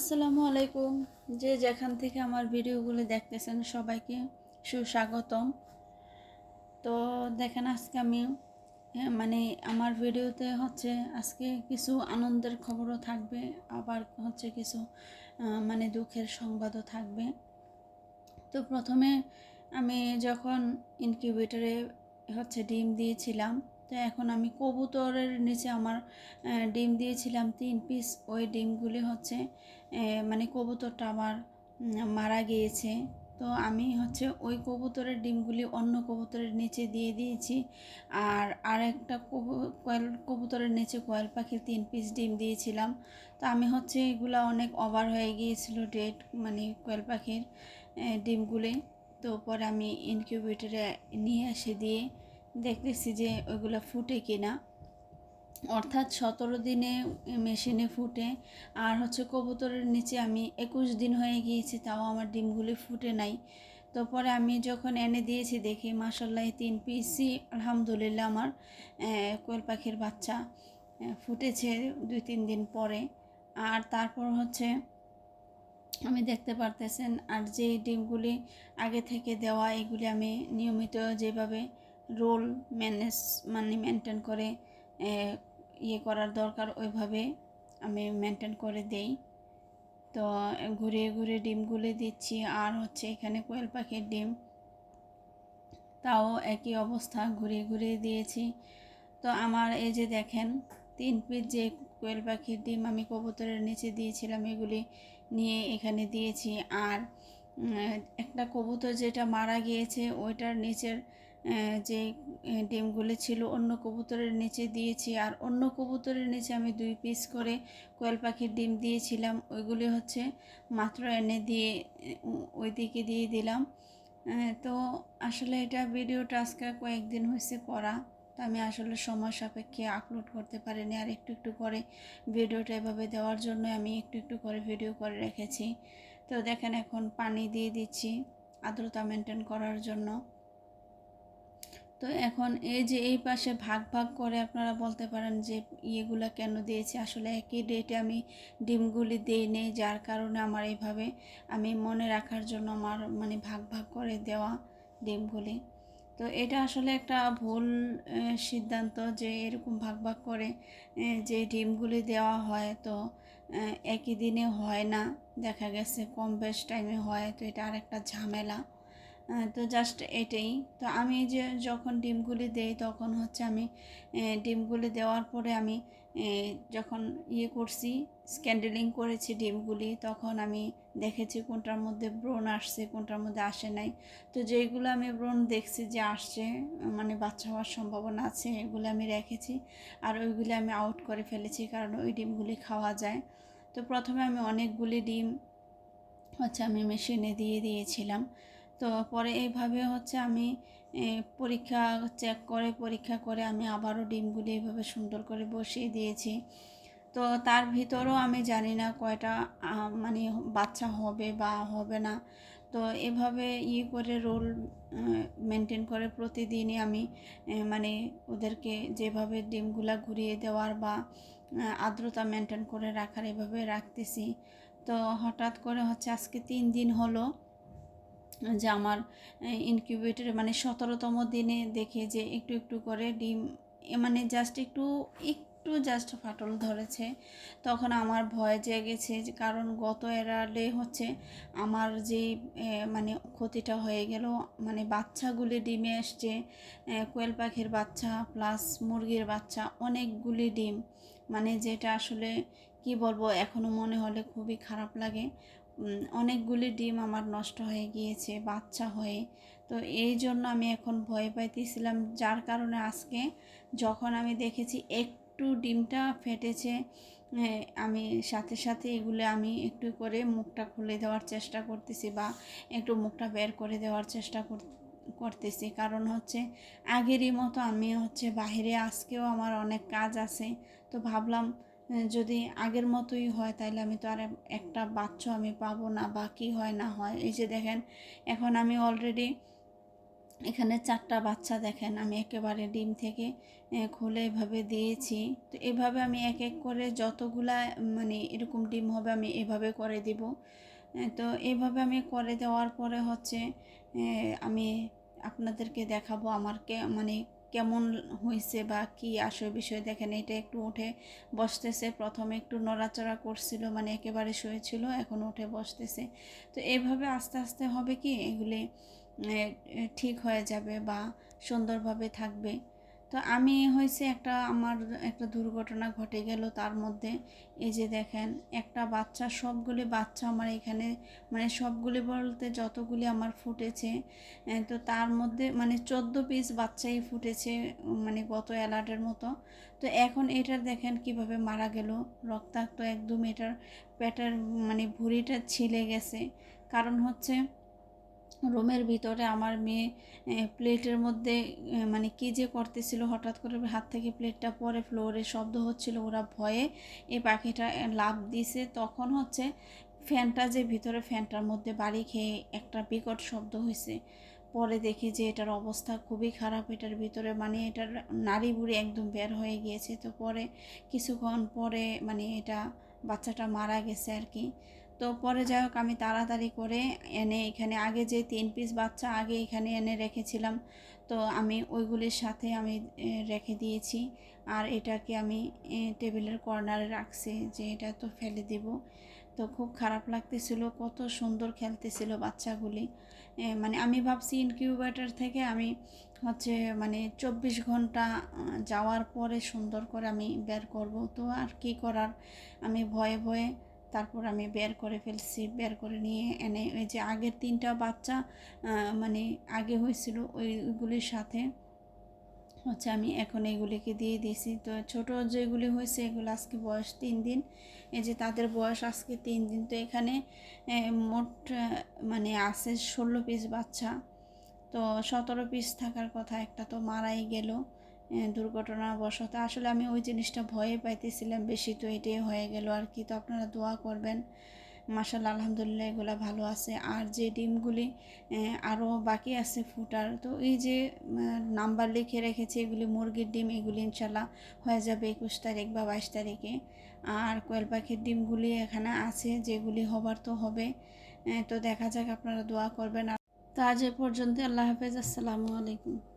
আসসালামু আলাইকুম। যে যেখান থেকে আমার ভিডিওগুলো দেখতেছেন সবাইকে সুস্বাগতম। তো দেখেন আজকে আমি হ্যাঁ, মানে আমার ভিডিওতে হচ্ছে আজকে কিছু আনন্দের খবরও থাকবে আবার হচ্ছে কিছু মানে দুঃখের সংবাদও থাকবে। তো প্রথমে আমি যখন ইনকিউবেটরে হচ্ছে ডিম দিয়েছিলাম তো এখন আমি কবুতরের নিচে আমার ডিম দিয়েছিলাম তিন পিস ওই ডিমগুলি হচ্ছে মানে কবুতরটা আমার মারা গিয়েছে। তো আমি হচ্ছে ওই কবুতরের ডিমগুলি অন্য কবুতরের নিচে দিয়ে দিয়েছি। আর আরেকটা কবু, কয়েল, কবুতরের নিচে কয়েল পাখির তিন পিস ডিম দিয়েছিলাম। তো আমি হচ্ছে এগুলা অনেক ওভার হয়ে গিয়েছিল ডেট মানে কয়েল পাখির ডিমগুলি। তো পরে আমি ইনকিউবেটরে নিয়ে এসে দিয়ে দেখতেছি যে ওইগুলো ফুটে কিনা। অর্থাৎ সতেরো দিনে মেশিনে ফুটে। আর হচ্ছে কবুতরের নিচে আমি একুশ দিন হয়ে গিয়েছি, তাও আমার ডিমগুলি ফুটে নাই। তো পরে আমি যখন এনে দিয়েছি দেখি মাসাল্লাহ তিন পিসি আলহামদুলিল্লাহ আমার কোয়েল পাখির বাচ্চা ফুটেছে দুই তিন দিন পরে। আর তারপর হচ্ছে আমি দেখতে পারতেছেন, আর যে ডিমগুলি আগে থেকে দেওয়া, এগুলি আমি নিয়মিত যেভাবে রোল ম্যানেজ মানে মেনটেন করে ইয়ে করার দরকার, ওইভাবে আমি মেনটেন করে দেই। তো ঘুরিয়ে ঘুরিয়ে ডিমগুলি দিচ্ছি, আর হচ্ছে এখানে কোয়েল পাখির ডিম। তাও একই অবস্থা, ঘুরিয়ে ঘুরিয়ে দিয়েছি। তো আমার এই যে দেখেন, তিন পিস যে কোয়েল পাখির ডিম আমি কবুতরের নিচে দিয়েছিলাম, এগুলি নিয়ে এখানে দিয়েছি। আর একটা কবুতর যেটা মারা গিয়েছে, ওইটার নিচের যে ডিমগুলি ছিল অন্য কবুতরের নিচে দিয়েছি। আর অন্য কবুতরের নিচে আমি দুই পিস করে কোয়েল পাখির ডিম দিয়েছিলাম। ওইগুলি হচ্ছে মাত্র এনে দিয়ে ওই দিকে দিয়ে দিলাম। তো আসলে এটা ভিডিওটা আজকে কয়েকদিন হয়েছে করা। তো আমি আসলে সময় সাপেক্ষে আপলোড করতে পারিনি। আর একটু একটু করে ভিডিওটা এভাবে দেওয়ার জন্য আমি একটু একটু করে ভিডিও করে রেখেছি। তো দেখেন এখন পানি দিয়ে দিচ্ছি আর্দ্রতা মেনটেন করার জন্য। তো এখন এই যে এই পাশে ভাগ ভাগ করে আপনারা বলতে পারেন যে ইয়েগুলো কেন দিয়েছি? আসলে একই ডেটে আমি ডিমগুলি দিই নেই যার কারণে আমার এইভাবে আমি মনে রাখার জন্য আমার মানে ভাগ ভাগ করে দেওয়া ডিমগুলি। তো এটা আসলে একটা ভুল সিদ্ধান্ত যে এরকম ভাগ ভাগ করে যে ডিমগুলি দেওয়া হয় তো একই দিনে হয় না। দেখা গেছে কম বেশ টাইমে হয় তো এটা আরেকটা ঝামেলা। আহ, তো জাস্ট এটাই। তো আমি যে যখন ডিমগুলি দেই, তখন হচ্ছে আমি ডিমগুলি দেওয়ার পরে আমি যখন ইয়ে করছি স্ক্যান্ডেলিং করেছি ডিমগুলি, তখন আমি দেখেছি কোনটার মধ্যে ব্রণ আসছে, কোনটার মধ্যে আসে নাই। তো যেইগুলো আমি ব্রণ দেখছি যে আসছে মানে বাচ্চা হওয়ার সম্ভাবনা আছে, এগুলো আমি রেখেছি। আর ওইগুলি আমি আউট করে ফেলেছি, কারণ ওই ডিমগুলি খাওয়া যায়। তো প্রথমে আমি অনেকগুলি ডিম হচ্ছে আমি মেশিনে দিয়ে দিয়েছিলাম। তো পরে এইভাবে হচ্ছে আমি পরীক্ষা চেক করে, পরীক্ষা করে আমি আবারও ডিমগুলি এইভাবে সুন্দর করে বসিয়ে দিয়েছি। তো তার ভিতরেও আমি জানি না কয়টা মানে বাচ্চা হবে বা হবে না। তো এভাবে ই করে রোল মেনটেন করে প্রতিদিনই আমি মানে ওদেরকে যেভাবে ডিমগুলা ঘুরিয়ে দেওয়ার বা আর্দ্রতা মেনটেন করে রাখার এভাবে রাখতেছি। তো হঠাৎ করে হচ্ছে আজকে তিন দিন হলো যে আমার ইনকিউবেটরে মানে সতেরোতম দিনে দেখে যে একটু একটু করে ডিম মানে জাস্ট একটু একটু জাস্ট ফাটল ধরেছে। তখন আমার ভয় জেগেছে কারণ গত এরালে হচ্ছে আমার যে মানে ক্ষতিটা হয়ে গেল মানে বাচ্চাগুলি ডিমে এসছে এ, কোয়েল পাখির বাচ্চা প্লাস মুরগির বাচ্চা অনেকগুলি ডিম। মানে যেটা আসলে কি বলব এখনও মনে হলে খুবই খারাপ লাগে। অনেকগুলি ডিম আমার নষ্ট হয়ে গিয়েছে, বাচ্চা হয়ে। তো এই জন্য আমি এখন ভয় পাইতেছিলাম, যার কারণে আজকে যখন আমি দেখেছি একটু ডিমটা ফেটেছে আমি সাথে সাথে এগুলো আমি একটু করে মুখটা খুলে দেওয়ার চেষ্টা করতেছি বা একটু মুখটা বের করে দেওয়ার চেষ্টা কর, করতেছি। কারণ হচ্ছে আগেরই মতো আমি হচ্ছে বাইরে আজকেও আমার অনেক কাজ আছে। তো ভাবলাম যদি আগের মতোই হয় তাহলে আমি তো আর একটা বাচ্চা আমি পাবো না, বা কী হয় না হয়। এই যে দেখেন, এখন আমি অলরেডি এখানে চারটা বাচ্চা দেখেন, আমি একেবারে ডিম থেকে খুলে এভাবে দিয়েছি। তো এভাবে আমি এক এক করে যতগুলা মানে এরকম ডিম হবে, আমি এভাবে করে দিব। তো এভাবে আমি করে দেওয়ার পরে হচ্ছে আমি আপনাদেরকে দেখাবো আমারকে মানে কেমন হয়েছে বা কি আসল বিষয় দেখেন, এটা একটু উঠে বসতেছে। প্রথমে একটু নড়াচড়া করছিল মানে একেবারে শুয়েছিল, এখন উঠে বসতেছে। তো এভাবে আস্তে আস্তে হবে কি, এগুলি ঠিক হয়ে যাবে বা সুন্দরভাবে থাকবে। তো আমি হয়েছে একটা, আমার একটা দুর্ঘটনা ঘটে গেল তার মধ্যে। এই যে দেখেন, একটা বাচ্চা, সবগুলি বাচ্চা আমার এখানে মানে সবগুলি বলতে যতগুলি আমার ফুটেছে তো তার মধ্যে মানে চোদ্দ পিস বাচ্চাই ফুটেছে মানে গত অ্যালার্টের মতো। তো এখন এটার দেখেন কীভাবে মারা গেল। রক্তাক্ত একদম এটার পেটের মানে ভুঁড়িটা ছিলে গেছে। কারণ হচ্ছে রুমের ভিতরে আমার মেয়ে প্লেটের মধ্যে মানে কী যে করতেছিল, হঠাৎ করে হাত থেকে প্লেটটা পরে ফ্লোরে শব্দ হচ্ছিল, ওরা ভয়ে এই পাখিটা লাফ দিছে। তখন হচ্ছে ফ্যানটা যে ভিতরে, ফ্যানটার মধ্যে বাড়ি খেয়ে একটা বিকট শব্দ হয়েছে পরে দেখি যে এটার অবস্থা খুবই খারাপ, এটার ভিতরে মানে এটার নাড়ি বুড়ি একদম বের হয়ে গিয়েছে। তো পরে কিছুক্ষণ পরে মানে এটা বাচ্চাটা মারা গেছে আর কি। তো পরে যাই হোক আমি তাড়াতাড়ি করে এনে এখানে আগে যে তিন পিস বাচ্চা আগে এখানে এনে রেখেছিলাম। তো আমি ওইগুলির সাথে আমি রেখে দিয়েছি। আর এটাকে আমি টেবিলের কর্নারে রাখছি যে এটা তো ফেলে দিব। তো খুব খারাপ লাগতেছিল, কত সুন্দর খেলতেছিল বাচ্চাগুলি। মানে আমি ভাবছি ইনকিউবেটার থেকে আমি হচ্ছে মানে চব্বিশ ঘণ্টা যাওয়ার পরে সুন্দর করে আমি বের করব। তো আর কি করার? আমি ভয়ে ভয়ে তারপর আমি বের করে ফেলছি, বের করে নিয়ে এনে ওই যে আগের তিনটা বাচ্চা মানে আগে হয়েছিল ওইগুলির সাথে হচ্ছে আমি এখন এগুলিকে দিয়ে দিয়েছি। তো ছোট যেগুলি হয়েছে এগুলো আজকে বয়স তিন দিন, এই যে তাদের বয়স আজকে তিন দিন। তো এখানে মোট মানে আছে ষোলো পিস বাচ্চা। তো সতেরো পিস থাকার কথা একটা তো মারাই গেল। দুর্ঘটনাবশত আসলে আমি ওই জিনিসটা ভয়ে পাইতেছিলাম বেশি, তো এটাই হয়ে গেল আর কি। তো আপনারা দোয়া করবেন মাসাল্লাহ আলহামদুলিল্লাহ এগুলো ভালো আছে। আর যে ডিমগুলি আরও বাকি আছে ফুটার, তো এই যে নাম্বার লিখে রেখেছি, এগুলি মুরগির ডিম, এগুলি ইনশাল্লাহ হয়ে যাবে একুশ তারিখ বা বাইশ তারিখে। আর কোয়েল পাখির ডিমগুলি এখানে আছে, যেগুলি হবার তো হবে। তো দেখা যাক, আপনারা দোয়া করবেন। আর তো আজ পর্যন্ত আল্লাহ হাফেজ, আসসালামু আলাইকুম।